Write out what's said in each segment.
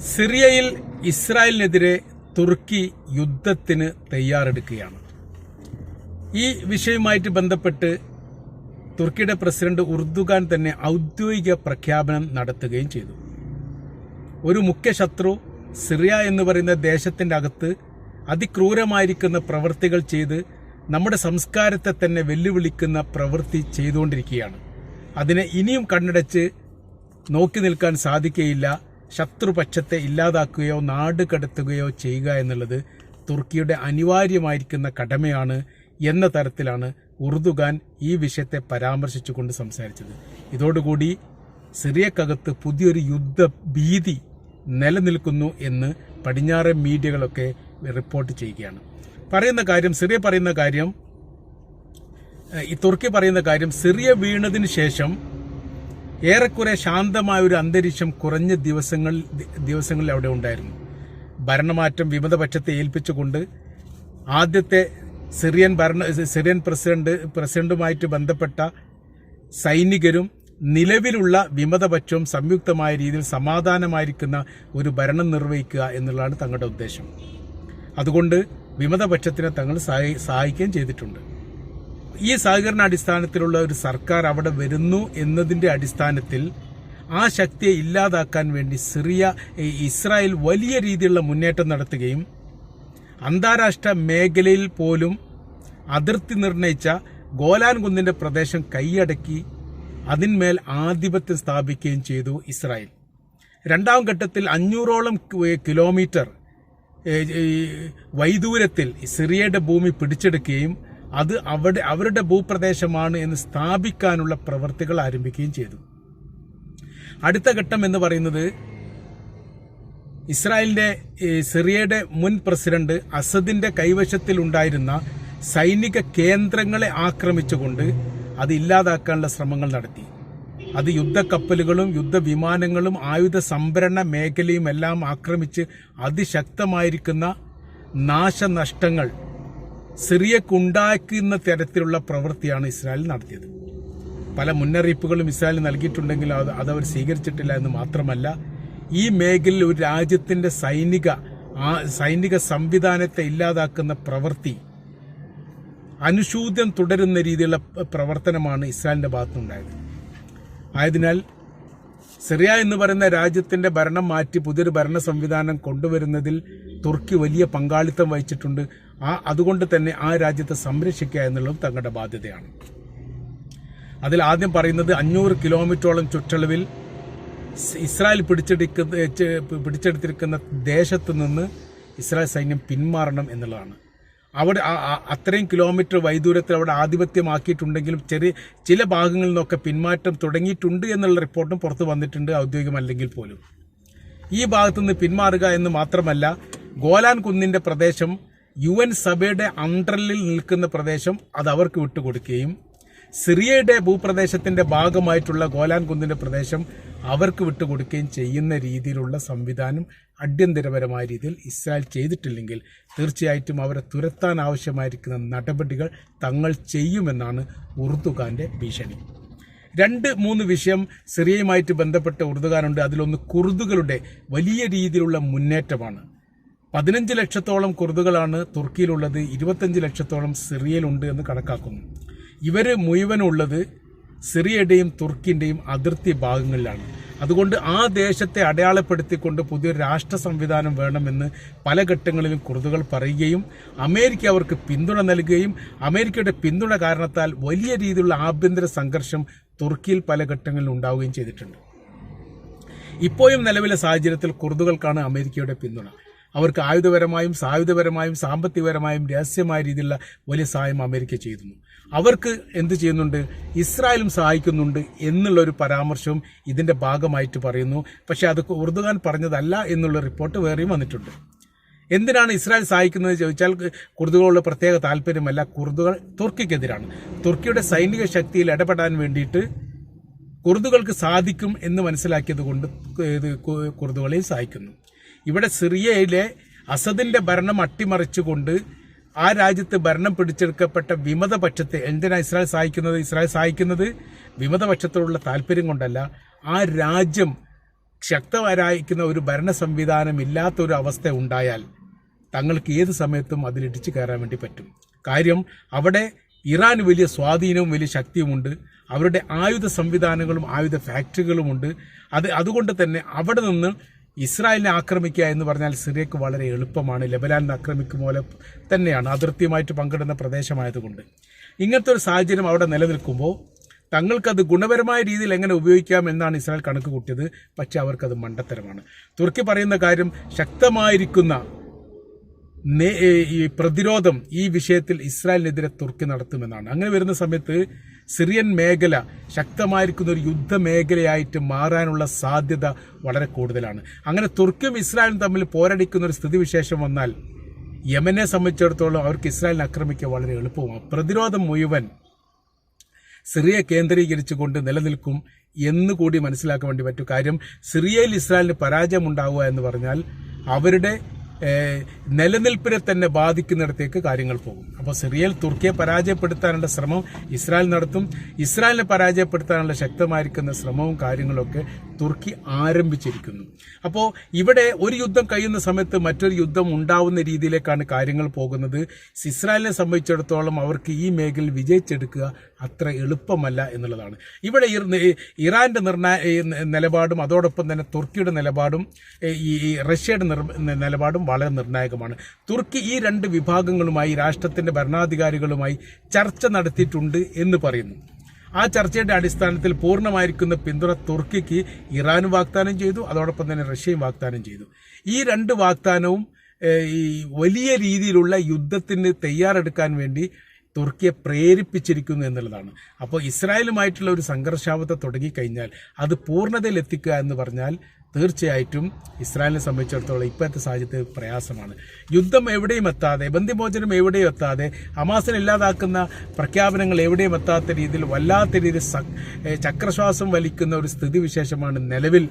സിറിയയിൽ ഇസ്രായേലിനെതിരെ തുർക്കി യുദ്ധത്തിന് തയ്യാറെടുക്കുകയാണ്. ഈ വിഷയവുമായിട്ട് ബന്ധപ്പെട്ട് തുർക്കിയുടെ പ്രസിഡന്റ് ഉർദുഖാൻ തന്നെ ഔദ്യോഗിക പ്രഖ്യാപനം നടത്തുകയും ചെയ്തു. ഒരു മുഖ്യ ശത്രു സിറിയ എന്ന് പറയുന്ന ദേശത്തിന്റെ അകത്ത് അതിക്രൂരമായിരിക്കുന്ന പ്രവൃത്തികൾ ചെയ്ത് നമ്മുടെ സംസ്കാരത്തെ തന്നെ വെല്ലുവിളിക്കുന്ന പ്രവൃത്തി ചെയ്തുകൊണ്ടിരിക്കുകയാണ്. അതിനെ ഇനിയും കണ്ണടച്ച് നോക്കി നിൽക്കാൻ സാധിക്കുകയില്ല. ശത്രുപക്ഷത്തെ ഇല്ലാതാക്കുകയോ നാട് കടത്തുകയോ ചെയ്യുക എന്നുള്ളത് തുർക്കിയുടെ അനിവാര്യമായിരിക്കുന്ന കടമയാണ് എന്ന തരത്തിലാണ് ഉറുദുഖാൻ ഈ വിഷയത്തെ പരാമർശിച്ചുകൊണ്ട് സംസാരിച്ചത്. ഇതോടുകൂടി സിറിയക്കകത്ത് പുതിയൊരു യുദ്ധ ഭീതി നിലനിൽക്കുന്നു എന്ന് പടിഞ്ഞാറൻ മീഡിയകളൊക്കെ റിപ്പോർട്ട് ചെയ്യുകയാണ്. പറയുന്ന കാര്യം സിറിയ പറയുന്ന കാര്യം ഈ തുർക്കി പറയുന്ന കാര്യം സിറിയ വീണതിന് ശേഷം ഏറെക്കുറെ ശാന്തമായ ഒരു അന്തരീക്ഷം കുറഞ്ഞ ദിവസങ്ങൾ ദിവസങ്ങളിൽ അവിടെ ഉണ്ടായിരുന്നു. ഭരണമാറ്റം വിമതപക്ഷത്തെ ഏൽപ്പിച്ചുകൊണ്ട് ആദ്യത്തെ സിറിയൻ ഭരണ സിറിയൻ പ്രസിഡന്റ് പ്രസിഡന്റുമായിട്ട് ബന്ധപ്പെട്ട സൈനികരും നിലവിലുള്ള വിമതപക്ഷവും സംയുക്തമായ രീതിയിൽ സമാധാനമായിരിക്കുന്ന ഒരു ഭരണം നിർവഹിക്കുക എന്നുള്ളതാണ് തങ്ങളുടെ ഉദ്ദേശം. അതുകൊണ്ട് വിമതപക്ഷത്തിനെ തങ്ങൾ സഹായി- സഹായിക്കുകയും ചെയ്തിട്ടുണ്ട്. ഈ സഹകരണ അടിസ്ഥാനത്തിലുള്ള ഒരു സർക്കാർ അവിടെ വരുന്നു എന്നതിന്റെ അടിസ്ഥാനത്തിൽ ആ ശക്തിയെ ഇല്ലാതാക്കാൻ വേണ്ടി സിറിയ ഇസ്രായേൽ വലിയ രീതിയിലുള്ള മുന്നേറ്റം നടത്തുകയും അന്താരാഷ്ട്ര മേഖലയിൽ പോലും അതിർത്തി നിർണയിച്ച ഗോലാൻ കുന്നിന്റെ പ്രദേശം കൈയടക്കി അതിന്മേൽ ആധിപത്യം സ്ഥാപിക്കുകയും ചെയ്തു ഇസ്രായേൽ. രണ്ടാം ഘട്ടത്തിൽ അഞ്ഞൂറോളം കിലോമീറ്റർ വൈദൂരത്തിൽ സിറിയയുടെ ഭൂമി പിടിച്ചെടുക്കുകയും അത് അവിടെ അവരുടെ ഭൂപ്രദേശമാണ് എന്ന് സ്ഥാപിക്കാനുള്ള പ്രവർത്തികൾ ആരംഭിക്കുകയും ചെയ്തു. അടുത്ത ഘട്ടം എന്ന് പറയുന്നത് ഇസ്രായേലിന്റെ സിറിയയുടെ മുൻ പ്രസിഡന്റ് അസദിന്റെ കൈവശത്തിൽ ഉണ്ടായിരുന്ന സൈനിക കേന്ദ്രങ്ങളെ ആക്രമിച്ചുകൊണ്ട് അത് ഇല്ലാതാക്കാനുള്ള ശ്രമങ്ങൾ നടത്തി. അത് യുദ്ധക്കപ്പലുകളും യുദ്ധവിമാനങ്ങളും ആയുധ സംഭരണ മേഖലയും എല്ലാം ആക്രമിച്ച് അതിശക്തമായിരിക്കുന്ന നാശനഷ്ടങ്ങൾ സിറിയക്കുണ്ടാക്കുന്ന തരത്തിലുള്ള പ്രവൃത്തിയാണ് ഇസ്രായേൽ നടത്തിയത്. പല മുന്നറിയിപ്പുകളും ഇസ്രായേൽ നൽകിയിട്ടുണ്ടെങ്കിലും അത് അതവർ സ്വീകരിച്ചിട്ടില്ല എന്ന് മാത്രമല്ല ഈ മേഖലയിൽ ഒരു രാജ്യത്തിന്റെ സൈനിക സൈനിക സംവിധാനത്തെ ഇല്ലാതാക്കുന്ന പ്രവൃത്തി അനുശൂദ്യം തുടരുന്ന രീതിയിലുള്ള പ്രവർത്തനമാണ് ഇസ്രായേലിന്റെ ഭാഗത്തുനിന്നുണ്ടായത്. ആയതിനാൽ സിറിയ എന്ന് പറയുന്ന രാജ്യത്തിന്റെ ഭരണം മാറ്റി പുതിയൊരു ഭരണ സംവിധാനം കൊണ്ടുവരുന്നതിൽ തുർക്കി വലിയ പങ്കാളിത്തം വഹിച്ചിട്ടുണ്ട്. ആ അതുകൊണ്ട് തന്നെ ആ രാജ്യത്തെ സംരക്ഷിക്കുക എന്നുള്ളത് തങ്ങളുടെ ബാധ്യതയാണ്. അതിൽ ആദ്യം പറയുന്നത് അഞ്ഞൂറ് കിലോമീറ്ററോളം ചുറ്റളവിൽ ഇസ്രായേൽ പിടിച്ചെടുക്കുന്ന പിടിച്ചെടുത്തിരിക്കുന്ന ദേശത്ത് നിന്ന് ഇസ്രായേൽ സൈന്യം പിന്മാറണം എന്നുള്ളതാണ്. അവിടെ അത്രയും കിലോമീറ്റർ വൈദൂരത്തിൽ അവിടെ ആധിപത്യമാക്കിയിട്ടുണ്ടെങ്കിലും ചെറിയ ചില ഭാഗങ്ങളിൽ നിന്നൊക്കെ പിന്മാറ്റം തുടങ്ങിയിട്ടുണ്ട് എന്നുള്ള റിപ്പോർട്ടും പുറത്തു വന്നിട്ടുണ്ട് ഔദ്യോഗികമല്ലെങ്കിൽ പോലും. ഈ ഭാഗത്തുനിന്ന് പിന്മാറുക എന്ന് മാത്രമല്ല ഗോലാൻ കുന്നിന്റെ പ്രദേശം യു എൻ സഭയുടെ അണ്ടറിൽ നിൽക്കുന്ന പ്രദേശം അത് അവർക്ക് വിട്ടുകൊടുക്കുകയും സിറിയയുടെ ഭൂപ്രദേശത്തിന്റെ ഭാഗമായിട്ടുള്ള ഗോലാൻ കുന്നിന്റെ പ്രദേശം അവർക്ക് വിട്ടുകൊടുക്കുകയും ചെയ്യുന്ന രീതിയിലുള്ള സംവിധാനം അടിയന്തരപരമായ രീതിയിൽ ഇസ്രായേൽ ചെയ്തിട്ടില്ലെങ്കിൽ തീർച്ചയായിട്ടും അവരെ തുരത്താൻ ആവശ്യമായിരിക്കുന്ന നടപടികൾ തങ്ങൾ ചെയ്യുമെന്നാണ് ഉറുദുഖാന്റെ ഭീഷണി. രണ്ട് മൂന്ന് വിഷയം സിറിയയുമായിട്ട് ബന്ധപ്പെട്ട ഉറുദുഖാനുണ്ട് അതിലൊന്ന് കുർദുകളുടെ വലിയ രീതിയിലുള്ള മുന്നേറ്റമാണ്. പതിനഞ്ച് ലക്ഷത്തോളം കുർദുകളാണ് തുർക്കിയിലുള്ളത് ഇരുപത്തഞ്ച് ലക്ഷത്തോളം സിറിയയിലുണ്ട് എന്ന് കണക്കാക്കുന്നു. ഇവർ മുഴുവനുള്ളത് സിറിയയുടെയും തുർക്കിന്റെയും അതിർത്തി ഭാഗങ്ങളിലാണ്. അതുകൊണ്ട് ആ ദേശത്തെ അടയാളപ്പെടുത്തിക്കൊണ്ട് പുതിയൊരു രാഷ്ട്ര സംവിധാനം വേണമെന്ന് പല ഘട്ടങ്ങളിലും കുർദുകൾ പറയുകയും അമേരിക്ക അവർക്ക് പിന്തുണ നൽകുകയും അമേരിക്കയുടെ പിന്തുണ കാരണത്താൽ വലിയ രീതിയിലുള്ള ആഭ്യന്തര സംഘർഷം തുർക്കിയിൽ പല ഘട്ടങ്ങളിൽ ഉണ്ടാവുകയും ചെയ്തിട്ടുണ്ട്. ഇപ്പോഴും നിലവിലെ സാഹചര്യത്തിൽ കുർദുകൾക്കാണ് അമേരിക്കയുടെ പിന്തുണ. അവർക്ക് ആയുധപരമായും സായുധപരമായും സാമ്പത്തികപരമായും രഹസ്യമായ രീതിയിലുള്ള വലിയ സഹായം അമേരിക്ക ചെയ്യുന്നു അവർക്ക് എന്ത് ചെയ്യുന്നുണ്ട്? ഇസ്രായേലും സഹായിക്കുന്നുണ്ട് എന്നുള്ള ഒരു പരാമർശവും ഇതിന്റെ ഭാഗമായിട്ട് പറയുന്നു. പക്ഷേ അത് ഉറുദുഖാൻ പറഞ്ഞതല്ല എന്നുള്ള റിപ്പോർട്ട് വേറെയും വന്നിട്ടുണ്ട്. എന്തിനാണ് ഇസ്രായേൽ സഹായിക്കുന്നത് ചോദിച്ചാൽ കുർദുകളുടെ പ്രത്യേക താല്പര്യമല്ല കുർദുകൾ തുർക്കിക്കെതിരാണ്. തുർക്കിയുടെ സൈനിക ശക്തിയിൽ ഇടപെടാൻ വേണ്ടിയിട്ട് കുർദുകൾക്ക് സാധിക്കും എന്ന് മനസ്സിലാക്കിയത് കൊണ്ട് ഇത് കുർദുകളെയും സഹായിക്കുന്നു. ഇവിടെ സിറിയയിലെ അസദിന്റെ ഭരണം അട്ടിമറിച്ചുകൊണ്ട് ആ രാജ്യത്ത് ഭരണം പിടിച്ചെടുക്കപ്പെട്ട വിമതപക്ഷത്തെ എന്തിനാണ് ഇസ്രായേൽ സഹായിക്കുന്നത്? ഇസ്രായേൽ സഹായിക്കുന്നത് വിമതപക്ഷത്തോടുള്ള താല്പര്യം കൊണ്ടല്ല. ആ രാജ്യം ശക്തമായിരിക്കുന്ന ഒരു ഭരണ സംവിധാനം ഇല്ലാത്ത ഒരു അവസ്ഥ ഉണ്ടായാൽ തങ്ങൾക്ക് ഏത് സമയത്തും അതിലിടിച്ചു കയറാൻ വേണ്ടി പറ്റും. കാര്യം അവിടെ ഇറാൻ വലിയ സ്വാധീനവും വലിയ ശക്തിയുമുണ്ട്. അവരുടെ ആയുധ സംവിധാനങ്ങളും ആയുധ ഫാക്ടറികളുമുണ്ട്. അത് അതുകൊണ്ട് തന്നെ അവിടെ നിന്ന് ഇസ്രായേലിനെ ആക്രമിക്കുക എന്ന് പറഞ്ഞാൽ സിറിയക്ക് വളരെ എളുപ്പമാണ്. ലബനാനിനെ ആക്രമിക്കും പോലെ തന്നെയാണ് അതിർത്തിയുമായിട്ട് പങ്കിടുന്ന പ്രദേശമായതുകൊണ്ട്. ഇങ്ങനത്തെ ഒരു സാഹചര്യം അവിടെ നിലനിൽക്കുമ്പോൾ തങ്ങൾക്കത് ഗുണപരമായ രീതിയിൽ എങ്ങനെ ഉപയോഗിക്കാം എന്നാണ് ഇസ്രായേൽ കണക്ക് കൂട്ടിയത്. പക്ഷെ അവർക്കത് മണ്ടത്തരമാണ്. തുർക്കി പറയുന്ന കാര്യം ശക്തമായിരിക്കുന്ന ഈ പ്രതിരോധം ഈ വിഷയത്തിൽ ഇസ്രായേലിനെതിരെ തുർക്കി നടത്തുമെന്നാണ്. അങ്ങനെ വരുന്ന സമയത്ത് സിറിയൻ മേഖല ശക്തമായിരിക്കുന്ന ഒരു യുദ്ധ മേഖലയായിട്ട് മാറാനുള്ള സാധ്യത വളരെ കൂടുതലാണ്. അങ്ങനെ തുർക്കിയും ഇസ്രായേലും തമ്മിൽ പോരടിക്കുന്ന ഒരു സ്ഥിതിവിശേഷം വന്നാൽ യമനെ സംബന്ധിച്ചിടത്തോളം അവർക്ക് ഇസ്രായേലിനെ ആക്രമിക്കുക വളരെ എളുപ്പമാണ് പ്രതിരോധം മുഴുവൻ സിറിയ കേന്ദ്രീകരിച്ചുകൊണ്ട് നിലനിൽക്കും എന്ന് കൂടി മനസ്സിലാക്കാൻ വേണ്ടി പറ്റും. കാര്യം സിറിയയിൽ ഇസ്രായേലിന് പരാജയം ഉണ്ടാവുക എന്ന് പറഞ്ഞാൽ അവരുടെ നിലനിൽപ്പിനെ തന്നെ ബാധിക്കുന്നിടത്തേക്ക് കാര്യങ്ങൾ പോകും. അപ്പോൾ സിറിയയിൽ തുർക്കിയെ പരാജയപ്പെടുത്താനുള്ള ശ്രമം ഇസ്രായേൽ നടത്തും. ഇസ്രായേലിനെ പരാജയപ്പെടുത്താനുള്ള ശക്തമായിരിക്കുന്ന ശ്രമവും കാര്യങ്ങളൊക്കെ തുർക്കി ആരംഭിച്ചിരിക്കുന്നു. അപ്പോൾ ഇവിടെ ഒരു യുദ്ധം കഴിയുന്ന സമയത്ത് മറ്റൊരു യുദ്ധം ഉണ്ടാവുന്ന രീതിയിലേക്കാണ് കാര്യങ്ങൾ പോകുന്നത്. ഇസ്രായേലിനെ സംബന്ധിച്ചിടത്തോളം അവർക്ക് ഈ മേഖലയിൽ വിജയിച്ചെടുക്കുക അത്ര എളുപ്പമല്ല എന്നുള്ളതാണ്. ഇവിടെ ഇറാന്റെ നിർണായ നിലപാടും അതോടൊപ്പം തന്നെ തുർക്കിയുടെ നിലപാടും ഈ റഷ്യയുടെ നിലപാടും വളരെ നിർണായകമാണ്. തുർക്കി ഈ രണ്ട് വിഭാഗങ്ങളുമായി രാഷ്ട്രത്തിന്റെ ഭരണാധികാരികളുമായി ചർച്ച നടത്തിയിട്ടുണ്ട് എന്ന് പറയുന്നു. ആ ചർച്ചയുടെ അടിസ്ഥാനത്തിൽ പൂർണമായിരിക്കുന്ന പിന്തുണ തുർക്കിക്ക് ഇറാൻ വാഗ്ദാനം ചെയ്തു അതോടൊപ്പം തന്നെ റഷ്യയും വാഗ്ദാനം ചെയ്തു. ഈ രണ്ട് വാഗ്ദാനവും ഈ വലിയ രീതിയിലുള്ള യുദ്ധത്തിന് തയ്യാറെടുക്കാൻ വേണ്ടി തുർക്കിയെ പ്രേരിപ്പിച്ചിരിക്കുന്നു എന്നുള്ളതാണ്. അപ്പോൾ ഇസ്രായേലുമായിട്ടുള്ള ഒരു സംഘർഷാവസ്ഥ തുടങ്ങിക്കഴിഞ്ഞാൽ അത് പൂർണതയിൽ എത്തിക്കുക എന്ന് പറഞ്ഞാൽ തീർച്ചയായിട്ടും ഇസ്രായേലിനെ സംബന്ധിച്ചിടത്തോളം ഇപ്പോഴത്തെ സാഹചര്യത്തിൽ പ്രയാസമാണ്. യുദ്ധം എവിടെയും എത്താതെ ബന്ധിമോചനം എവിടെയും എത്താതെ ഹമാസിനെ ഇല്ലാതാക്കുന്ന പ്രഖ്യാപനങ്ങൾ എവിടെയും എത്താത്ത രീതിയിൽ വല്ലാത്ത രീതിയിൽ ചക്രശ്വാസം വലിക്കുന്ന ഒരു സ്ഥിതിവിശേഷമാണ് നിലവിൽ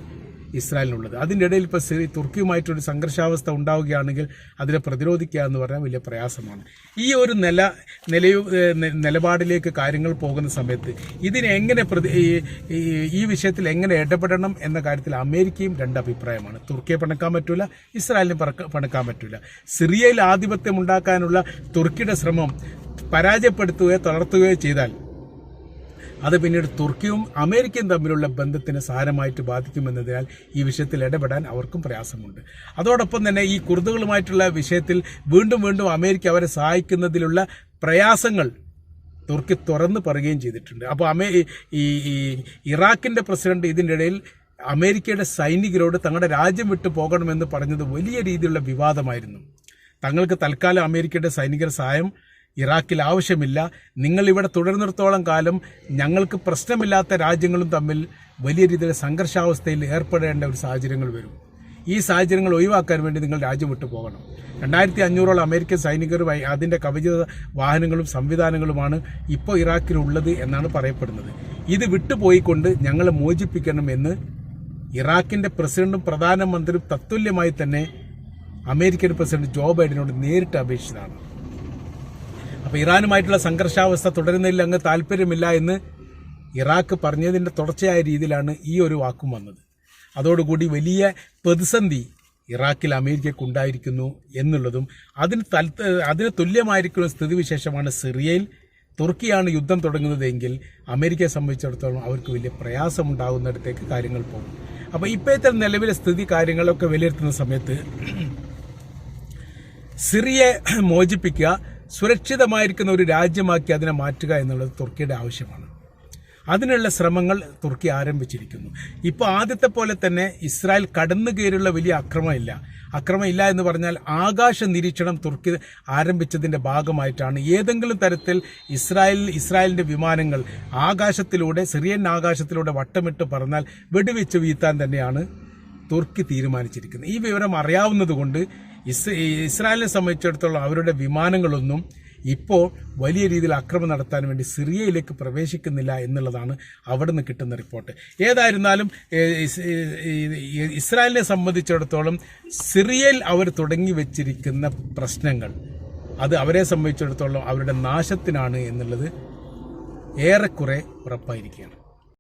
ഇസ്രായേലിനുള്ളത്. അതിന്റെ ഇടയിൽ ഇപ്പോൾ സിറി തുർക്കിയുമായിട്ടൊരു സംഘർഷാവസ്ഥ ഉണ്ടാവുകയാണെങ്കിൽ അതിനെ പ്രതിരോധിക്കുക എന്ന് പറഞ്ഞാൽ വലിയ പ്രയാസമാണ്. ഈ ഒരു നില നിലയു നിലപാടിലേക്ക് കാര്യങ്ങൾ പോകുന്ന സമയത്ത് ഇതിനെ എങ്ങനെ പ്രതി ഈ- വിഷയത്തിൽ എങ്ങനെ ഇടപെടണം എന്ന കാര്യത്തിൽ അമേരിക്കയും രണ്ട് അഭിപ്രായമാണ്. തുർക്കിയെ പണക്കാൻ പറ്റില്ല ഇസ്രായേലിനെ പണക്കാൻ പറ്റില്ല സിറിയയിൽ ആധിപത്യം ഉണ്ടാക്കാനുള്ള തുർക്കിയുടെ ശ്രമം പരാജയപ്പെടുത്തുകയോ തളർത്തുകയോ ചെയ്താൽ അത് പിന്നീട് തുർക്കിയും അമേരിക്കയും തമ്മിലുള്ള ബന്ധത്തിന് സാരമായിട്ട് ബാധിക്കുമെന്നതിനാൽ ഈ വിഷയത്തിൽ ഇടപെടാൻ അവർക്കും പ്രയാസമുണ്ട്. അതോടൊപ്പം തന്നെ ഈ കുർദുകളുമായിട്ടുള്ള വിഷയത്തിൽ വീണ്ടും വീണ്ടും അമേരിക്ക അവരെ സഹായിക്കുന്നതിലുള്ള പ്രയാസങ്ങൾ തുർക്കി തുറന്നു പറയുകയും ചെയ്തിട്ടുണ്ട്. അപ്പോൾ അമേ ഈ- ഇറാഖിന്റെ പ്രസിഡന്റ് ഇതിനിടയിൽ അമേരിക്കയുടെ സൈനികരോട് തങ്ങളുടെ രാജ്യം വിട്ടു പോകണമെന്ന് പറഞ്ഞത് വലിയ രീതിയിലുള്ള വിവാദമായിരുന്നു. തങ്ങൾക്ക് തൽക്കാലം അമേരിക്കയുടെ സൈനികർ സഹായം ഇറാഖിൽ ആവശ്യമില്ല. നിങ്ങൾ ഇവിടെ തുടരുന്നിടത്തോളം കാലം ഞങ്ങൾക്ക് പ്രശ്നമില്ലാത്ത രാജ്യങ്ങളും തമ്മിൽ വലിയ രീതിയിൽ സംഘർഷാവസ്ഥയിൽ ഏർപ്പെടേണ്ട ഒരു സാഹചര്യങ്ങൾ വരും. ഈ സാഹചര്യങ്ങൾ ഒഴിവാക്കാൻ വേണ്ടി നിങ്ങൾ രാജ്യം വിട്ടു പോകണം. രണ്ടായിരത്തി അഞ്ഞൂറോളം അമേരിക്കൻ സൈനികരുമായി അതിന്റെ കവചിത വാഹനങ്ങളും സംവിധാനങ്ങളുമാണ് ഇപ്പോൾ ഇറാഖിലുള്ളത് എന്നാണ് പറയപ്പെടുന്നത്. ഇത് വിട്ടുപോയിക്കൊണ്ട് ഞങ്ങളെ മോചിപ്പിക്കണം എന്ന് ഇറാഖിന്റെ പ്രസിഡന്റും പ്രധാനമന്ത്രിയും തത്തുല്യമായി തന്നെ അമേരിക്കൻ പ്രസിഡന്റ് ജോ ബൈഡനോട് നേരിട്ട് അപേക്ഷിച്ചതാണ്. അപ്പോൾ ഇറാനുമായിട്ടുള്ള സംഘർഷാവസ്ഥ തുടരുന്നതിൽ അങ്ങ് താല്പര്യമില്ല എന്ന് ഇറാഖ് പറഞ്ഞതിന്റെ തുടർച്ചയായ രീതിയിലാണ് ഈ ഒരു വാക്കും വന്നത്. അതോടുകൂടി വലിയ പ്രതിസന്ധി ഇറാഖിൽ അമേരിക്കയ്ക്ക് ഉണ്ടായിരിക്കുന്നു എന്നുള്ളതും അതിന് അതിന് തുല്യമായിരിക്കുന്ന സ്ഥിതിവിശേഷമാണ് സിറിയയിൽ. തുർക്കിയാണ് യുദ്ധം തുടങ്ങുന്നതെങ്കിൽ അമേരിക്കയെ സംബന്ധിച്ചിടത്തോളം അവർക്ക് വലിയ പ്രയാസമുണ്ടാകുന്നിടത്തേക്ക് കാര്യങ്ങൾ പോകും. അപ്പോൾ ഇപ്പോഴത്തെ നിലവിലെ സ്ഥിതി കാര്യങ്ങളൊക്കെ വിലയിരുത്തുന്ന സമയത്ത് സിറിയെ മോചിപ്പിക്കുക സുരക്ഷിതമായിരിക്കുന്ന ഒരു രാജ്യമാക്കി അതിനെ മാറ്റുക എന്നുള്ളത് തുർക്കിയുടെ ആവശ്യമാണ്. അതിനുള്ള ശ്രമങ്ങൾ തുർക്കി ആരംഭിച്ചിരിക്കുന്നു. ഇപ്പോൾ ആദ്യത്തെ പോലെ തന്നെ ഇസ്രായേൽ കടന്നു കയറിയുള്ള വലിയ അക്രമമില്ല. അക്രമം ഇല്ല എന്ന് പറഞ്ഞാൽ ആകാശ നിരീക്ഷണം തുർക്കി ആരംഭിച്ചതിന്റെ ഭാഗമായിട്ടാണ്. ഏതെങ്കിലും തരത്തിൽ ഇസ്രായേൽ ഇസ്രായേലിന്റെ വിമാനങ്ങൾ ആകാശത്തിലൂടെ സിറിയൻ ആകാശത്തിലൂടെ വട്ടമിട്ട് പറഞ്ഞാൽ വെടിവെച്ച് വീഴ്ത്താൻ തന്നെയാണ് തുർക്കി തീരുമാനിച്ചിരിക്കുന്നത്. ഈ വിവരം അറിയാവുന്നതുകൊണ്ട് ഇസ് ഇസ്രായേലിനെ സംബന്ധിച്ചിടത്തോളം അവരുടെ വിമാനങ്ങളൊന്നും ഇപ്പോൾ വലിയ രീതിയിൽ അക്രമം നടത്താൻ വേണ്ടി സിറിയയിലേക്ക് പ്രവേശിക്കുന്നില്ല എന്നുള്ളതാണ് അവിടെ നിന്ന് കിട്ടുന്ന റിപ്പോർട്ട്. ഏതായിരുന്നാലും ഇസ്രായേലിനെ സംബന്ധിച്ചിടത്തോളം സിറിയയിൽ അവർ തുടങ്ങി വെച്ചിരിക്കുന്ന പ്രശ്നങ്ങൾ അത് അവരെ സംബന്ധിച്ചിടത്തോളം അവരുടെ നാശത്തിനാണ് എന്നുള്ളത് ഏറെക്കുറെ ഉറപ്പായിരിക്കുകയാണ്.